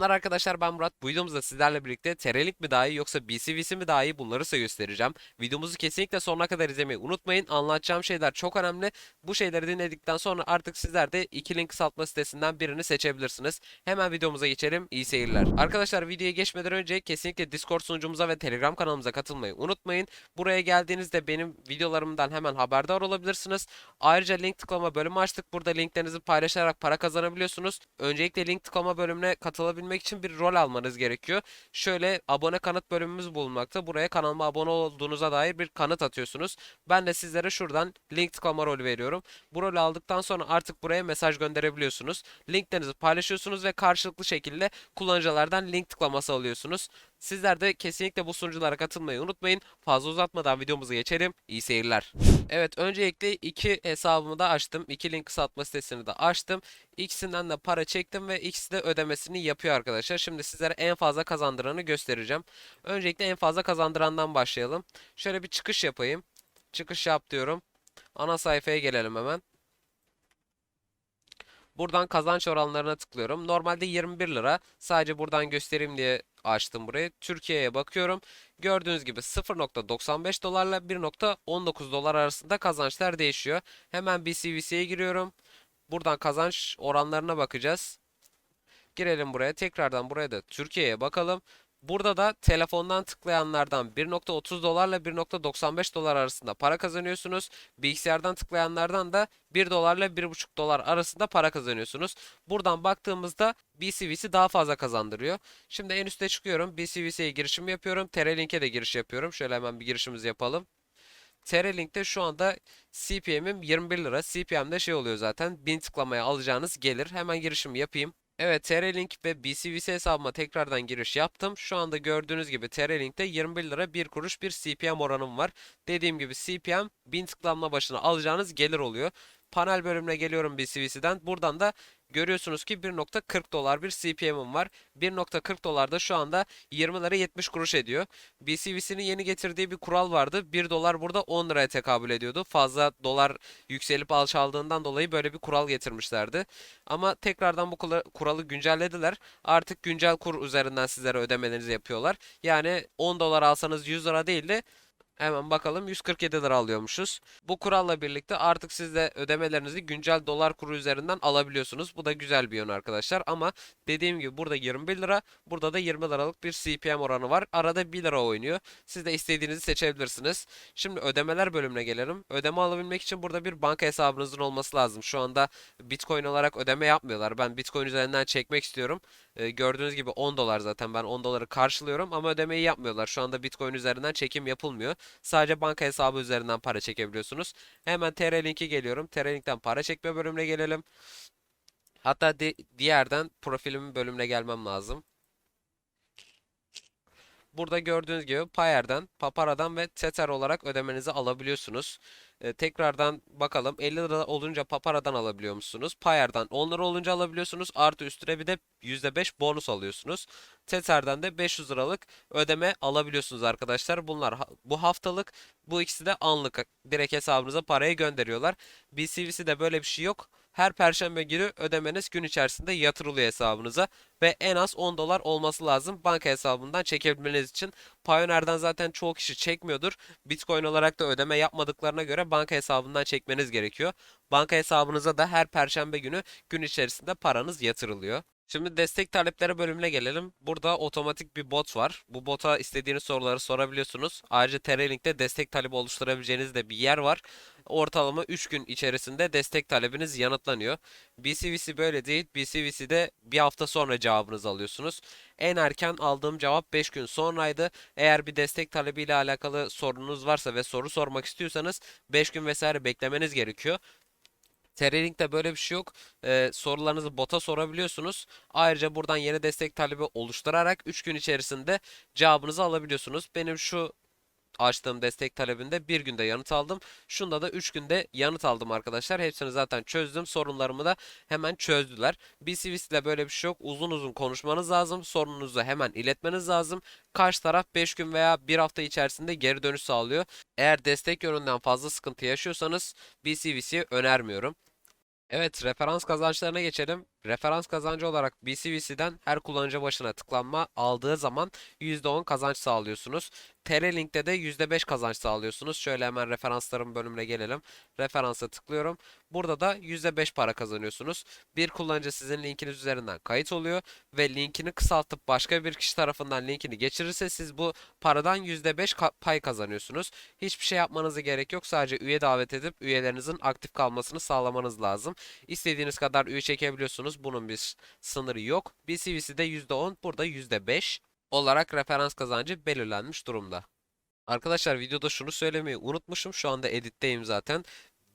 Selamlar arkadaşlar ben Murat. Bu videomuzda sizlerle birlikte TR-Link mi daha iyi yoksa BCVC mi daha iyi bunları size göstereceğim. Videomuzu kesinlikle sonuna kadar izlemeyi unutmayın. Anlatacağım şeyler çok önemli. Bu şeyleri dinledikten sonra artık sizler de iki link kısaltma sitesinden birini seçebilirsiniz. Hemen videomuza geçelim. İyi seyirler. Arkadaşlar videoya geçmeden önce kesinlikle Discord sunucumuza ve Telegram kanalımıza katılmayı unutmayın. Buraya geldiğinizde benim videolarımdan hemen haberdar olabilirsiniz. Ayrıca link tıklama bölümü açtık. Burada linklerinizi paylaşarak para kazanabiliyorsunuz. Öncelikle link tıklama bölümüne katılabilmek için bir rol almanız gerekiyor. Şöyle abone kanıt bölümümüz bulunmakta. Buraya kanalıma abone olduğunuza dair bir kanıt atıyorsunuz. Ben de sizlere şuradan link tıklama rolü veriyorum. Bu rolü aldıktan sonra artık buraya mesaj gönderebiliyorsunuz. Linklerinizi paylaşıyorsunuz ve karşılıklı şekilde kullanıcılardan link tıklaması alıyorsunuz. Sizler de kesinlikle bu sunuculara katılmayı unutmayın. Fazla uzatmadan videomuza geçelim. İyi seyirler. Evet öncelikle iki hesabımı da açtım. İki link kısaltma sitesini de açtım. İkisinden de para çektim ve ikisi de ödemesini yapıyor arkadaşlar. Şimdi sizlere en fazla kazandıranı göstereceğim. Öncelikle en fazla kazandırandan başlayalım. Şöyle bir çıkış yapayım. Çıkış yap diyorum. Ana sayfaya gelelim hemen. Buradan kazanç oranlarına tıklıyorum. Normalde 21 lira. Sadece buradan göstereyim diye açtım burayı. Türkiye'ye bakıyorum. Gördüğünüz gibi 0.95 dolarla 1.19 dolar arasında kazançlar değişiyor. Hemen BCVC'ye giriyorum. Buradan kazanç oranlarına bakacağız. Girelim buraya. Tekrardan buraya da Türkiye'ye bakalım. Burada da telefondan tıklayanlardan 1.30 dolarla 1.95 dolar arasında para kazanıyorsunuz. Bilgisayardan tıklayanlardan da 1 dolarla 1.5 dolar arasında para kazanıyorsunuz. Buradan baktığımızda BCVC daha fazla kazandırıyor. Şimdi en üste çıkıyorum. BCVC'ye girişim yapıyorum. TR-Link'e de giriş yapıyorum. Şöyle hemen bir girişimizi yapalım. TR-Link'te şu anda CPM'im 21 lira. CPM'de şey oluyor zaten. 1000 tıklamaya alacağınız gelir. Hemen girişimi yapayım. Evet TR-Link ve BCVC hesabıma tekrardan giriş yaptım. Şu anda gördüğünüz gibi TR-Link'te 21 lira 1 kuruş bir CPM oranım var. Dediğim gibi CPM 1000 tıklanma başına alacağınız gelir oluyor. Panel bölümüne geliyorum BCVC'den. Buradan da görüyorsunuz ki 1.40 dolar bir CPM'im var. 1.40 dolar da şu anda 20 lira 70 kuruş ediyor. BCVC'nin yeni getirdiği bir kural vardı. 1 dolar burada 10 liraya tekabül ediyordu. Fazla dolar yükselip alçaldığından dolayı böyle bir kural getirmişlerdi. Ama tekrardan bu kuralı güncellediler. Artık güncel kur üzerinden sizlere ödemelerinizi yapıyorlar. Yani 10 dolar alsanız 100 lira değil de Hemen bakalım 147 lira alıyormuşuz. Bu kuralla birlikte artık siz de ödemelerinizi güncel dolar kuru üzerinden alabiliyorsunuz. Bu da güzel bir yön arkadaşlar. Ama dediğim gibi burada 21 lira, burada da 20 liralık bir CPM oranı var. Arada 1 lira oynuyor. Siz de istediğinizi seçebilirsiniz. Şimdi ödemeler bölümüne gelelim. Ödeme alabilmek için burada bir banka hesabınızın olması lazım. Şu anda Bitcoin olarak ödeme yapmıyorlar. Ben Bitcoin üzerinden çekmek istiyorum. Ee, gördüğünüz gibi 10 dolar zaten ben 10 doları karşılıyorum ama ödemeyi yapmıyorlar. Şu anda Bitcoin üzerinden çekim yapılmıyor. Sadece banka hesabı üzerinden para çekebiliyorsunuz. Hemen TR linki geliyorum. TR linkten para çekme bölümüne gelelim. Hatta di diğerden profilimin bölümüne gelmem lazım. Burada gördüğünüz gibi Payer'den, Papara'dan ve Tether olarak ödemenizi alabiliyorsunuz. Ee, tekrardan bakalım 50 lira olunca Papara'dan alabiliyor musunuz? Payer'dan 10 lira olunca alabiliyorsunuz. Artı üstüne bir de %5 bonus alıyorsunuz. Tether'den de 500 liralık ödeme alabiliyorsunuz arkadaşlar. Bunlar bu haftalık, bu ikisi de anlık. Direkt hesabınıza parayı gönderiyorlar. BCV'de böyle bir şey yok. Her perşembe günü ödemeniz gün içerisinde yatırılıyor hesabınıza ve en az 10 dolar olması lazım banka hesabından çekebilmeniz için. Pioneer'dan zaten çoğu kişi çekmiyordur. Bitcoin olarak da ödeme yapmadıklarına göre banka hesabından çekmeniz gerekiyor. Banka hesabınıza da her perşembe günü gün içerisinde paranız yatırılıyor. Şimdi destek talepleri bölümüne gelelim. Burada otomatik bir bot var. Bu bota istediğiniz soruları sorabiliyorsunuz. Ayrıca TR-Link'te destek talebi oluşturabileceğiniz de bir yer var. Ortalama 3 gün içerisinde destek talebiniz yanıtlanıyor. BCVC böyle değil. BCVC'de bir hafta sonra cevabınızı alıyorsunuz. En erken aldığım cevap 5 gün sonraydı. Eğer bir destek talebiyle alakalı sorunuz varsa ve soru sormak istiyorsanız 5 gün vesaire beklemeniz gerekiyor. TR-Link'te böyle bir şey yok. Ee, sorularınızı bota sorabiliyorsunuz. Ayrıca buradan yeni destek talebi oluşturarak 3 gün içerisinde cevabınızı alabiliyorsunuz. Benim şu açtığım destek talebinde bir günde yanıt aldım. Şunda da 3 günde yanıt aldım arkadaşlar. Hepsini zaten çözdüm. Sorunlarımı da hemen çözdüler. BCVC ile böyle bir şey yok. Uzun uzun konuşmanız lazım. Sorununuzu hemen iletmeniz lazım. Karşı taraf 5 gün veya 1 hafta içerisinde geri dönüş sağlıyor. Eğer destek yönünden fazla sıkıntı yaşıyorsanız BCVC'yi önermiyorum. Evet, referans kazançlarına geçelim. Referans kazancı olarak BCVC'den her kullanıcı başına tıklanma aldığı zaman %10 kazanç sağlıyorsunuz. TR-Link'te de %5 kazanç sağlıyorsunuz. Şöyle hemen referanslarım bölümüne gelelim. Referansa tıklıyorum. Burada da %5 para kazanıyorsunuz. Bir kullanıcı sizin linkiniz üzerinden kayıt oluyor ve linkini kısaltıp başka bir kişi tarafından linkini geçirirse siz bu paradan %5 ka- pay kazanıyorsunuz. Hiçbir şey yapmanıza gerek yok. Sadece üye davet edip üyelerinizin aktif kalmasını sağlamanız lazım. İstediğiniz kadar üye çekebiliyorsunuz. Bunun bir sınırı yok. BCVC'de %10, burada %5 olarak referans kazancı belirlenmiş durumda. Arkadaşlar videoda şunu söylemeyi unutmuşum. Şu anda editteyim zaten.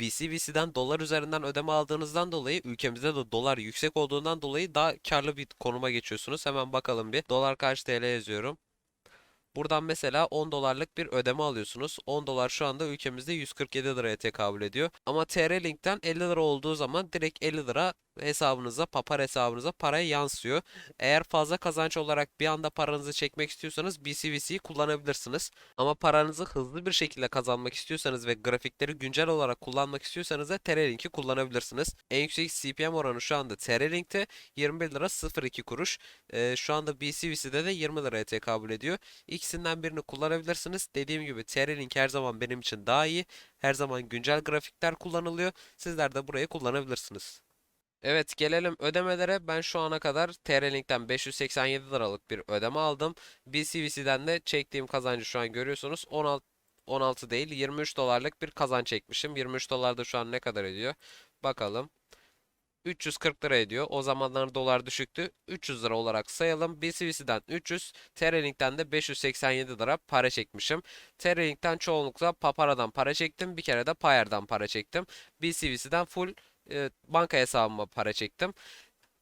VCVC'den dolar üzerinden ödeme aldığınızdan dolayı ülkemizde de dolar yüksek olduğundan dolayı daha karlı bir konuma geçiyorsunuz. Hemen bakalım bir. Dolar kaç TL yazıyorum. Buradan mesela 10 dolarlık bir ödeme alıyorsunuz. 10 dolar şu anda ülkemizde 147 liraya tekabül ediyor. Ama TR Link'ten 50 lira olduğu zaman direkt 50 lira hesabınıza, papar hesabınıza paraya yansıyor. Eğer fazla kazanç olarak bir anda paranızı çekmek istiyorsanız BCVC'yi kullanabilirsiniz. Ama paranızı hızlı bir şekilde kazanmak istiyorsanız ve grafikleri güncel olarak kullanmak istiyorsanız da TR Link'i kullanabilirsiniz. En yüksek CPM oranı şu anda TR Link'te 21 lira 02 kuruş. Ee, şu anda BCVC'de de 20 liraya tekabül ediyor. İkisinden birini kullanabilirsiniz. Dediğim gibi TR-Link her zaman benim için daha iyi. Her zaman güncel grafikler kullanılıyor. Sizler de burayı kullanabilirsiniz. Evet gelelim ödemelere. Ben şu ana kadar TR-Link'ten 587 liralık bir ödeme aldım. BCVC'den de çektiğim kazancı şu an görüyorsunuz. 16 16 değil 23 dolarlık bir kazanç çekmişim. 23 dolar da şu an ne kadar ediyor? Bakalım. 340 lira ediyor. O zamanlar dolar düşüktü. 300 lira olarak sayalım. BCVC'den 300, TR-Link'ten de 587 lira para çekmişim. TR-Link'ten çoğunlukla Papara'dan para çektim. Bir kere de Payer'dan para çektim. BCVC'den full e, banka hesabıma para çektim.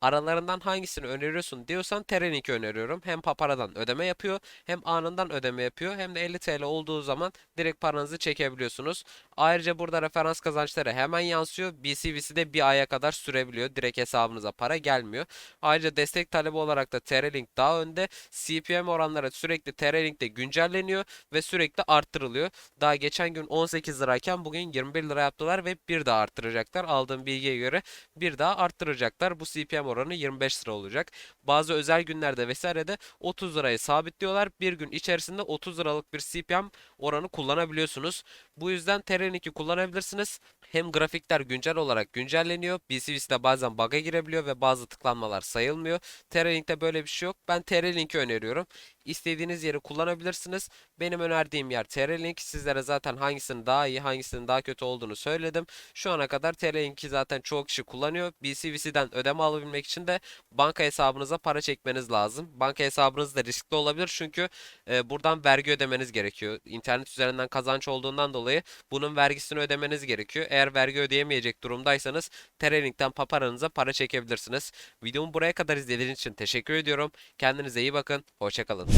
Aralarından hangisini öneriyorsun diyorsan Terenink'i öneriyorum. Hem Papara'dan ödeme yapıyor, hem anından ödeme yapıyor, hem de 50 TL olduğu zaman direkt paranızı çekebiliyorsunuz. Ayrıca burada referans kazançları hemen yansıyor. BCVC'de bir aya kadar sürebiliyor. Direkt hesabınıza para gelmiyor. Ayrıca destek talebi olarak da TR-Link daha önde. CPM oranları sürekli TR-Link'te güncelleniyor ve sürekli arttırılıyor. Daha geçen gün 18 lirayken bugün 21 lira yaptılar ve bir daha arttıracaklar. Aldığım bilgiye göre bir daha arttıracaklar. Bu CPM oranı 25 lira olacak. Bazı özel günlerde vesairede 30 lirayı sabitliyorlar. Bir gün içerisinde 30 liralık bir CPM oranı kullanabiliyorsunuz. Bu yüzden TR2 kullanabilirsiniz. Hem grafikler güncel olarak güncelleniyor. BCV'de bazen bug'a girebiliyor ve bazı tıklanmalar sayılmıyor. TR-Link'te böyle bir şey yok. Ben TR-Link'i öneriyorum. İstediğiniz yeri kullanabilirsiniz. Benim önerdiğim yer TR-Link. Sizlere zaten hangisinin daha iyi, hangisinin daha kötü olduğunu söyledim. Şu ana kadar TR-Link'i zaten çoğu kişi kullanıyor. BCV'den ödeme alabilmek için de banka hesabınıza para çekmeniz lazım. Banka hesabınız da riskli olabilir çünkü e, buradan vergi ödemeniz gerekiyor. İnternet üzerinden kazanç olduğundan dolayı bunun vergisini ödemeniz gerekiyor. Eğer vergi ödeyemeyecek durumdaysanız TR-Link'ten paparanıza para çekebilirsiniz. Videomu buraya kadar izlediğiniz için teşekkür ediyorum. Kendinize iyi bakın. Hoşçakalın.